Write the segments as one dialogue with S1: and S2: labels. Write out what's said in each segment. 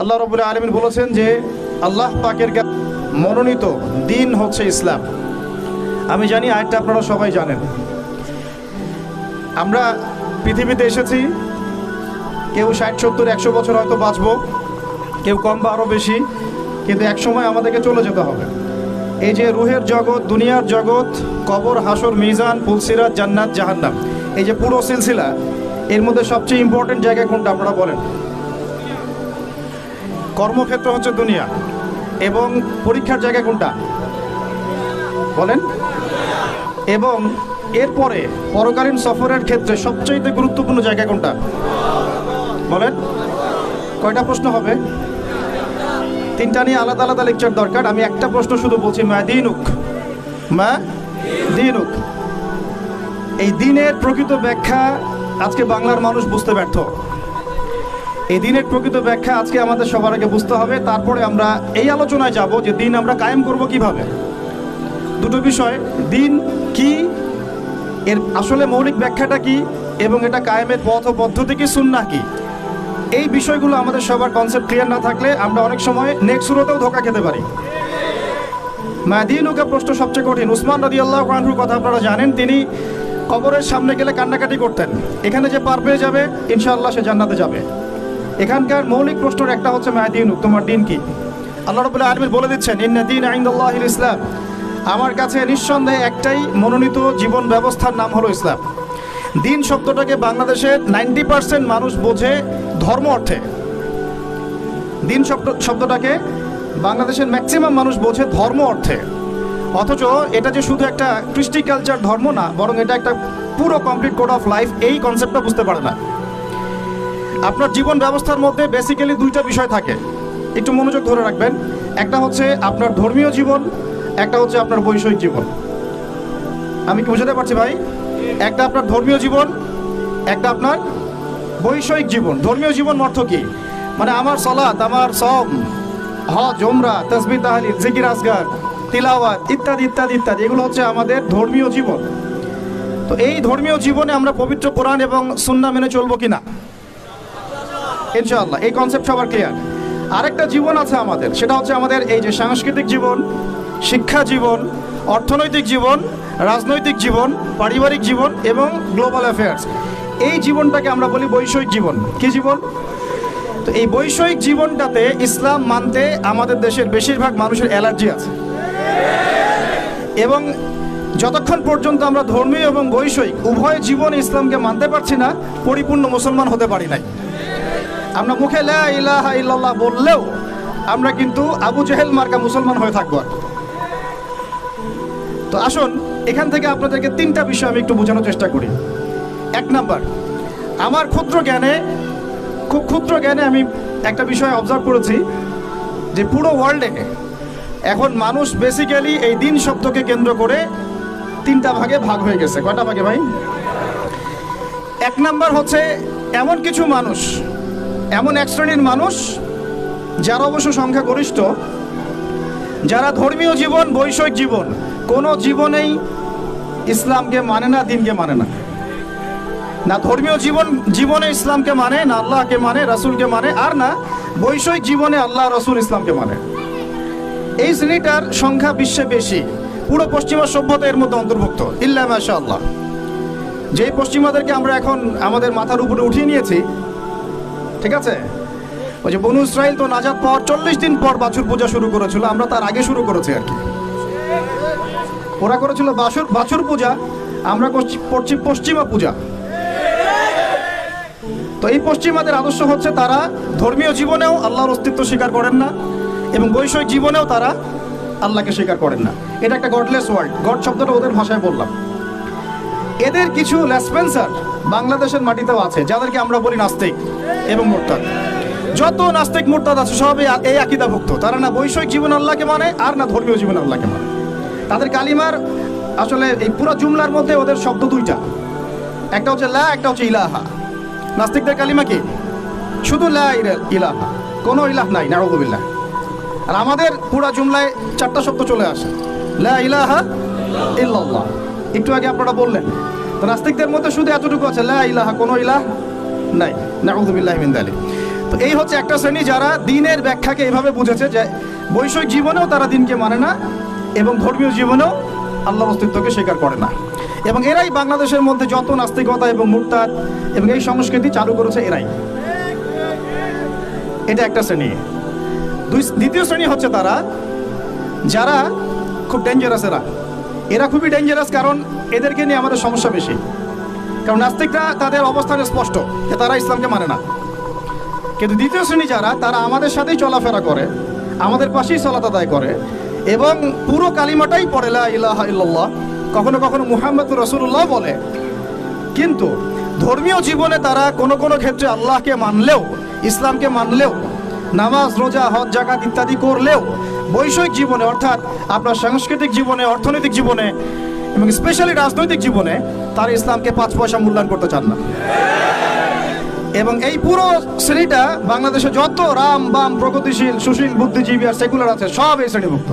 S1: আল্লাহ রবুল্লা আলমিন বলেছেন যে আল্লাহ পাকের মনোনীত দিন হচ্ছে ইসলাম। আমি জানি আয়টা আপনারা সবাই জানেন। আমরা পৃথিবীতে এসেছি, কেউ ষাট, সত্তর, একশো বছর হয়তো বাঁচবো, কেউ কম বা আরও বেশি, কিন্তু এক সময় আমাদেরকে চলে যেতে হবে। এই যে রুহের জগৎ, দুনিয়ার জগৎ, কবর, হাসর, মিজান, পুলসিরাত, জান্নাত, জাহান্নাম, এই যে পুরো সিলসিলা, এর মধ্যে সবচেয়ে ইম্পর্টেন্ট জায়গা কোনটা আপনারা বলেন? কর্মক্ষেত্র হচ্ছে দুনিয়া। এবং পরীক্ষার জায়গা কোনটা? বলেন। এবং এরপরে পরকালীন সফরের ক্ষেত্রে সবচেয়ে গুরুত্বপূর্ণ জায়গা কোনটা? বলেন। কয়টা প্রশ্ন হবে? তিনটা নিয়ে আলাদা আলাদা লেকচার দরকার। আমি একটা প্রশ্ন শুধু বলছি, মা দিনুক। মা দিনুক। এই দিনের প্রকৃত ব্যাখ্যা আজকে বাংলার মানুষ বুঝতে ব্যর্থ। এই দিনের প্রকৃত ব্যাখ্যা আজকে আমাদের সবার আগে বুঝতে হবে। তারপরে আমরা এই আলোচনায় যাব যে দিন আমরা কায়েম করব কীভাবে। দুটো বিষয়, দিন কি, এর আসলে মৌলিক ব্যাখ্যাটা কি, এবং এটা কায়েমের পথ ও পদ্ধতি কি সুন্না কি? এই বিষয়গুলো আমাদের সবার কনসেপ্ট ক্লিয়ার না থাকলে আমরা অনেক সময় নেক্সট শুরুতেও ধোকা খেতে পারি। মাদিনুকা প্রশ্ন সবচেয়ে কঠিন। উসমান রাদি আল্লাহ আনহুর কথা আপনারা জানেন, তিনি কবরের সামনে গেলে কান্নাকাটি করতেন। এখানে যে পার পেয়ে যাবে, ইনশাআল্লাহ সে জান্নাতে যাবে। এখানকার মৌলিক প্রশ্নের একটা হচ্ছে মাদিনুক তোমার দিন কি? আল্লাহ রবুল্লাহ আলমির বলে দিচ্ছেন, ইন্না দিন আইন্দাল্লাহ ইসলাম। আমার কাছে নিঃসন্দেহে একটাই মনোনীত জীবন ব্যবস্থার নাম হলো ইসলাম। দিন শব্দটাকে বাংলাদেশের নাইনটি পার্সেন্ট মানুষ বোঝে ধর্ম অর্থে। দিন শব্দ, শব্দটাকে বাংলাদেশের ম্যাক্সিমাম মানুষ বোঝে ধর্ম অর্থে। অথচ এটা যে শুধু একটা কৃষ্টি কালচার ধর্ম না, বরং এটা একটা পুরো কমপ্লিট কোড অফ লাইফ এই কনসেপ্টটা বুঝতে পারে না। আপনার জীবন ব্যবস্থার মধ্যে বেসিক্যালি দুইটা বিষয় থাকে। একটু মনোযোগ ধরে রাখবেন। একটা হচ্ছে আপনার ধর্মীয় জীবন, একটা হচ্ছে আপনার বৈষয়িক জীবন। আমি কি বোঝাতে পারছি ভাই? একটা আপনার ধর্মীয় জীবন, একটা আপনার বৈষয়িক জীবন। ধর্মীয় জীবন অর্থ কি? মানে আমার সলাৎ আমার সম হজ ওমরা তসবি তাহলি জিকির আসগার তিলাওয়াত ইত্যাদি ইত্যাদি ইত্যাদি। এগুলো হচ্ছে আমাদের ধর্মীয় জীবন। তো এই ধর্মীয় জীবনে আমরা পবিত্র কোরআন এবং সুন্না মেনে চলবো কিনা? ইনশাআল্লাহ, এই কনসেপ্ট সবার ক্লিয়ার আরেকটা জীবন আছে আমাদের, সেটা হচ্ছে আমাদের এই যে সাংস্কৃতিক জীবন, শিক্ষা জীবন, অর্থনৈতিক জীবন, রাজনৈতিক জীবন, পারিবারিক জীবন এবং গ্লোবাল অ্যাফেয়ার্স এই জীবনটাকে আমরা বলি বৈষয়িক জীবন। কি জীবন? তো এই বৈষয়িক জীবনটাতে ইসলাম মানতে আমাদের দেশের বেশিরভাগ মানুষের অ্যালার্জি আছে। এবং যতক্ষণ পর্যন্ত আমরা ধর্মীয় এবং বৈষয়িক, উভয় জীবন ইসলামকে মানতে পারছি না, পরিপূর্ণ মুসলমান হতে পারি নাই। আমরা মুখে ইলাহা বললেও আমরা কিন্তু আবু জেহেল মার্কা মুসলমান হয়ে থাকব তো আসুন, এখান থেকে আপনাদেরকে তিনটা বিষয় আমি একটু বোঝানোর চেষ্টা করি। এক নাম্বার, আমার ক্ষুদ্র জ্ঞানে, খুব ক্ষুদ্র জ্ঞানে আমি একটা বিষয় অবজার্ভ করেছি যে পুরো ওয়ার্ল্ডে এখন মানুষ বেসিক্যালি এই দিন শব্দকে কেন্দ্র করে তিনটা ভাগে ভাগ হয়ে গেছে। কয়টা ভাগে ভাই? এক নাম্বার হচ্ছে, এমন কিছু মানুষ এমন এক শ্রেণির মানুষ যারা অবশ্য সংখ্যাগরিষ্ঠ যারা ধর্মীয় জীবন, বৈষয়িক জীবন, কোনো জীবনেই ইসলামকে মানে না, দিনকে মানে না। না ধর্মীয় জীবন, জীবনে ইসলামকে মানে না আল্লাহকে মানে রাসূলকে মানে আর না বৈষয়িক জীবনে আল্লাহ, রসুল ইসলামকে মানে। এই শ্রেণীটার সংখ্যা বিশ্বে বেশি, পুরো পশ্চিমা সভ্যতা এর মধ্যে অন্তর্ভুক্ত, ইল্লা মাশা আল্লাহ যেই পশ্চিমাদেরকে আমরা এখন আমাদের মাথার উপরে উঠিয়ে নিয়েছি ঠিক আছে? ওই যে বনু ইসরাইল তো নাজাত পাওয়ার চল্লিশ দিন পর বাছুর পূজা শুরু করেছিল, আমরা তার আগে শুরু করেছি আর কি। ওরা করেছিল বাছুর বাছুর পূজা, আমরা করছি পশ্চিমা পূজা। তো এই পশ্চিমাদের আদর্শ হচ্ছে তারা ধর্মীয় জীবনেও আল্লাহর অস্তিত্ব স্বীকার করেন না এবং বৈষয়িক জীবনেও তারা আল্লাহকে স্বীকার করেন না। এটা একটা গডলেস ওয়ার্ল্ড গড শব্দটা ওদের ভাষায় বললাম। এদের কিছু লেসপেন্সার বাংলাদেশের মাটিতেও আছে, যাদেরকে আমরা বলি নাস্তিক এবং মোরতাদ। যত নাস্তিক মোরতাদ আছে, সবই এই আকিদাভুক্ত। তারা না বৈষয়িক জীবন আল্লাহকে মানে আর না ধর্মীয় জীবন আল্লাহকে মানে। তাদের কালিমার আসলে এই পুরো জুমলার মধ্যে ওদের শব্দ দুইটা। একটা হচ্ছে লা, একটা হচ্ছে ইলাহা। নাস্তিকদের কালিমা কি? শুধু লা ইলাহা। কোনো ইলাহ নাই নারুবিল্লাহ আর আমাদের পুরা জুমলায় চারটা শব্দ চলে আসে। লা ইলাহা ইল্লাল্লাহ। একটু আগে আপনারা বললেন, তো নাস্তিকদের মধ্যে শুধু এতটুকু আছে, লা ইলাহা, কোনো ইলাহ নাই। নাউযুবিল্লাহি মিন যালিক তো এই হচ্ছে একটা শ্রেণি যারা দিনের ব্যাখ্যাকে এভাবে বুঝেছে যে বৈষয়িক জীবনেও তারা দিনকে মানে না, এবং ধর্মীয় জীবনেও আল্লাহর অস্তিত্বকে স্বীকার করে না। এবং এরাই বাংলাদেশের মধ্যে যত নাস্তিকতা এবং মুরতাদ এবং এই সংস্কৃতি চালু করেছে, এরাই। এটা একটা শ্রেণি। দুই, দ্বিতীয় শ্রেণি হচ্ছে তারা, যারা খুব ডেঞ্জারাস এরা। এরা খুবই ডেঞ্জারাস কারণ এদেরকে নিয়ে আমাদের সমস্যা বেশি। কারণ নাস্তিকরা তাদের অবস্থানে স্পষ্ট, যে তারা ইসলামকে মানে না। কিন্তু দ্বিতীয় শ্রেণি যারা, তারা আমাদের সাথেই চলাফেরা করে, আমাদের পাশেই সলাত আদায় করে এবং পুরো কালিমাটাই পড়ে ইলাহা ইল্লাল্লাহ কখনো কখনো মুহাম্মদ রসুল্লাহ বলে। কিন্তু ধর্মীয় জীবনে তারা কোনো কোনো ক্ষেত্রে আল্লাহকে মানলেও, ইসলামকে মানলেও, নামাজ, রোজা, হজ জাকাত ইত্যাদি করলেও বৈষয়িক জীবনে, অর্থাৎ আপনার সাংস্কৃতিক জীবনে, অর্থনৈতিক জীবনে, এবং স্পেশালি রাজনৈতিক জীবনে, তারা ইসলামকে পাঁচ পয়সা মূল্যায়ন করতে চান না। এবং এই পুরো শ্রেণীটা বাংলাদেশে যত রাম, বাম, প্রগতিশীল, সুশীল, বুদ্ধিজীবী আর সেকুলার আছে, সব এই শ্রেণীভুক্ত।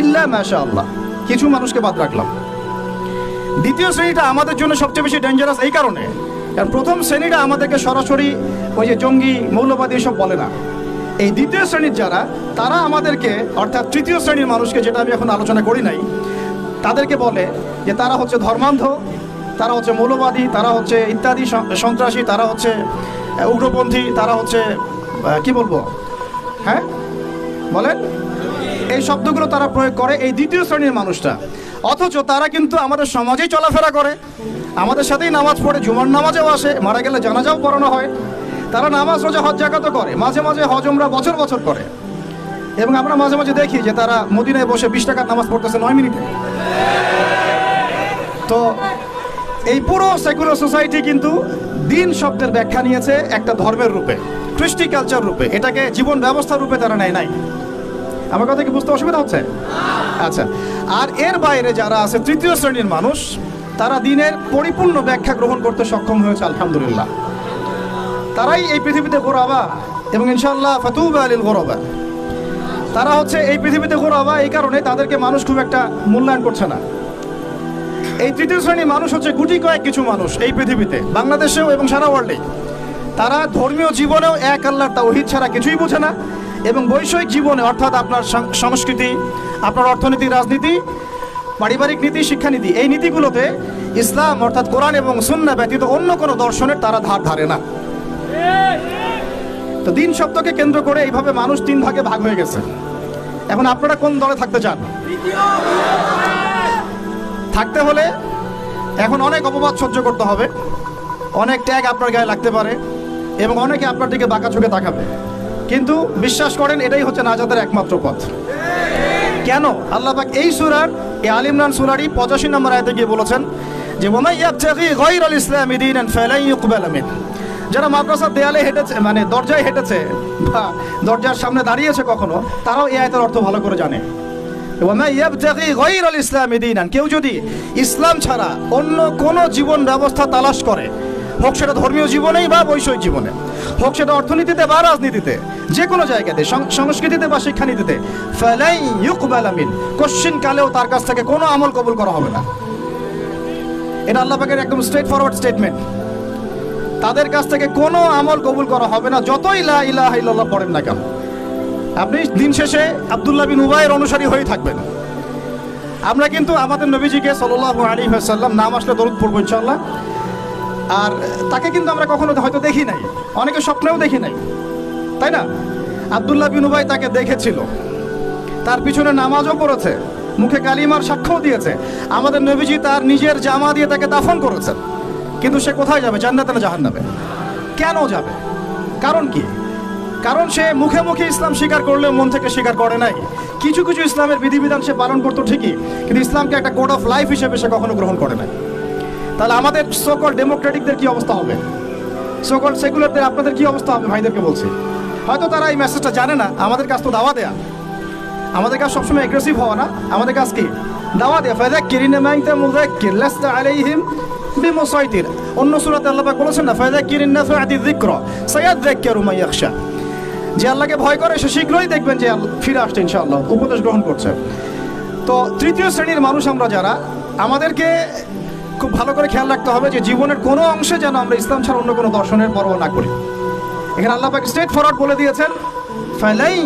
S1: ইল্লা মাশা আল্লাহ কিছু মানুষকে বাদ রাখলাম। দ্বিতীয় শ্রেণীটা আমাদের জন্য সবচেয়ে বেশি ডেঞ্জারাস এই কারণে। কারণ প্রথম শ্রেণীটা আমাদেরকে সরাসরি ওই যে জঙ্গি, মৌলবাদী এসব বলে না। এই দ্বিতীয় শ্রেণির যারা, তারা আমাদেরকে, অর্থাৎ তৃতীয় শ্রেণির মানুষকে, যেটা আমি এখন আলোচনা করি নাই, তাদেরকে বলে যে তারা হচ্ছে ধর্মান্ধ, তারা হচ্ছে মৌলবাদী, তারা হচ্ছে ইত্যাদি সন্ত্রাসী, তারা হচ্ছে উগ্রপন্থী, তারা হচ্ছে কি বলব? হ্যাঁ? বলেন? এই শব্দগুলো তারা প্রয়োগ করে এই দ্বিতীয় শ্রেণির মানুষটা। অথচ তারা কিন্তু আমাদের সমাজেই চলাফেরা করে। আমাদের সাথেই নামাজ পড়ে, জুমার নামাজেও আসে, মারা গেলে জানাজাও পড়ানো হয়। তারা নামাজ রোজা হজ জাকাতও করে। মাঝে মাঝে হজমরা বছর বছর করে। এবং আমরা মাঝে মাঝে দেখি যে তারা মদিনায় বসে বিশ টাকার নামাজ পড়তেছে নয় মিনিটে। তো এই পুরো সেকুলার সোসাইটি কিন্তু দিন শব্দের ব্যাখ্যা নিয়েছে একটা ধর্মের রূপে, কৃষ্টি কালচার রূপে। এটাকে জীবন ব্যবস্থা রূপে তারা নেয় নাই। আমার কথা কি বুঝতে অসুবিধা হচ্ছে? আচ্ছা। আর এর বাইরে যারা আছে, তৃতীয় শ্রেণির মানুষ, তারা দিনের পরিপূর্ণ ব্যাখ্যা গ্রহণ করতে সক্ষম হয়েছে, আলহামদুলিল্লাহ। তারাই এই পৃথিবীতে গোরাবা এবং ইনশাল্লাহ ফাতুব আলীল গোরবা। তারা হচ্ছে এই পৃথিবীতে গোরাবা এই কারণে তাদেরকে মানুষ খুব একটা মূল্যায়ন করছে না। এই তৃতীয় শ্রেণির মানুষ হচ্ছে গুটি কয়েক কিছু মানুষ এই পৃথিবীতে, বাংলাদেশেও এবং সারা ওয়ার্ল্ডে তারা ধর্মীয় জীবনেও এক আল্লাহর তাওহিদ ছাড়া কিছুই বোঝে না এবং বৈষয়িক জীবনে, অর্থাৎ আপনার সংস্কৃতি, আপনার অর্থনীতি, রাজনীতি, পারিবারিক নীতি, শিক্ষানীতি, এই নীতিগুলোতে ইসলাম, অর্থাৎ কোরআন এবং সুন্না ব্যতীত অন্য কোনো দর্শনের তারা ধার ধারে না। তো দিন শব্দকে কেন্দ্র করে এইভাবে মানুষ তিন ভাগে ভাগ হয়ে গেছে। এখন আপনারা কোন দলে থাকতে চান? থাকতে হলে এখন অনেক অপবাদ সহ্য করতে হবে। অনেক ট্যাগ আপনার গায়ে লাগতে পারে এবং অনেকে আপনার দিকে বাঁকা চোখে তাকাবে। কিন্তু বিশ্বাস করেন, এটাই হচ্ছে নাজাদের একমাত্র পথ। কেন? আল্লাহ পাক এই সুরার এই আল ইমরান সুরারই পঁচাশি নম্বর আয়তে গিয়ে বলেছেন যে, ওমাই ইয়াবতাগি গায়রাল ইসলামি দীনান ফালাই ইউকবাল মিন। যারা মাদ্রাসার দেয়ালে হেঁটেছে মানে দরজায় হেঁটেছে, বা দরজার সামনে দাঁড়িয়েছে কখনো, তারাও এই আয়তের অর্থ ভালো করে জানে। ইসলামি কেউ যদি ইসলাম ছাড়া অন্য কোনো জীবন ব্যবস্থা তালাশ করে, হোক সেটা ধর্মীয় জীবনেই বা বৈষয়িক জীবনে, হোক সেটা অর্থনীতিতে বা রাজনীতিতে, যে কোনো জায়গাতে সংস্কৃতিতে বা শিক্ষানীতিতে কোশ্চিন কালেও তার কাছ থেকে কোনো আমল কবুল করা হবে না। এটা আল্লাহ পাকের একদম স্ট্রেট ফরওয়ার্ড স্টেটমেন্ট তাদের কাছ থেকে কোনো আমল কবুল করা হবে না, যতই লা ইলাহা ইল্লাল্লাহ পড়েন না কেন। আপনি দিন শেষে আব্দুল্লাহ বিন উবাইয়ের অনুসারী হয়ে থাকবেন। আমরা কিন্তু আমাদের নবীজিকে সাল্লাল্লাহু আলাইহি ওয়াসাল্লাম নাম আসলে দরুদ পড়ব ইনশাআল্লাহ। আর তাকে কিন্তু আমরা কখনো হয়তো দেখি নাই অনেকে স্বপ্নেও দেখি নাই। তাই না? আব্দুল্লাহ বিন উবাই তাকে দেখেছিল। তার পিছনে নামাজও পড়েছে, মুখে কালিমার সাক্ষ্যও দিয়েছে। আমাদের নবীজি তার নিজের জামা দিয়ে তাকে দাফন করেছেন। কিন্তু সে কোথায় যাবে? জান্নাতে না জাহান্নামে? কেন যাবে? কারণ কি? কারণ সে মুখে মুখে ইসলাম স্বীকার করলেও মন থেকে স্বীকার করে নাই। কিছু কিছু ইসলামের বিধিবিধান সে পালন করতো ঠিকই, কিন্তু ইসলামকে একটা কোড অফ লাইফ হিসেবে সে কখনো গ্রহণ করে নাই। তাহলে আমাদের সকল ডেমোক্রেটিকদের কি অবস্থা হবে? সকল সেকুলারদের আপনাদের কি অবস্থা হবে? ভাইদেরকে বলছি। হয়তো তারা এই মেসেজটা জানে না, আমাদের কাছ তো দাওয়া দেয়া। আমাদের কাজ সবসময় এগ্রেসিভ হওয়া না। আমাদের কাজ কি? দাওয়া দেয়া, ফাযাক্কির ইন্নামা আনতা মুযাক্কির, লাস্তা আলাইহিম বিমুসাইতির অন্য সূরাতে আল্লাহ পাক বলেছেন, না, ফাযাক্কির ইন্নাফাআতি যিকরা সায়াযাক্কারু মান ইয়াখশা। যে আল্লাহকে ভয় করে, সে শীঘ্রই দেখবেন যে ফিরে আসছে, ইনশাআল্লাহ, উপদেশ গ্রহণ করছে। তো তৃতীয় শ্রেণির মানুষ আমরা যারা, আমাদেরকে খুব ভালো করে খেয়াল রাখতে হবে যে জীবনের কোনো অংশে যেন আমরা ইসলাম ছাড়া অন্য কোনো দর্শনের পরোয়া না করি। এখানে আল্লাহ পাক স্ট্রেট ফরওয়ার্ড বলে দিয়েছেন ফালাই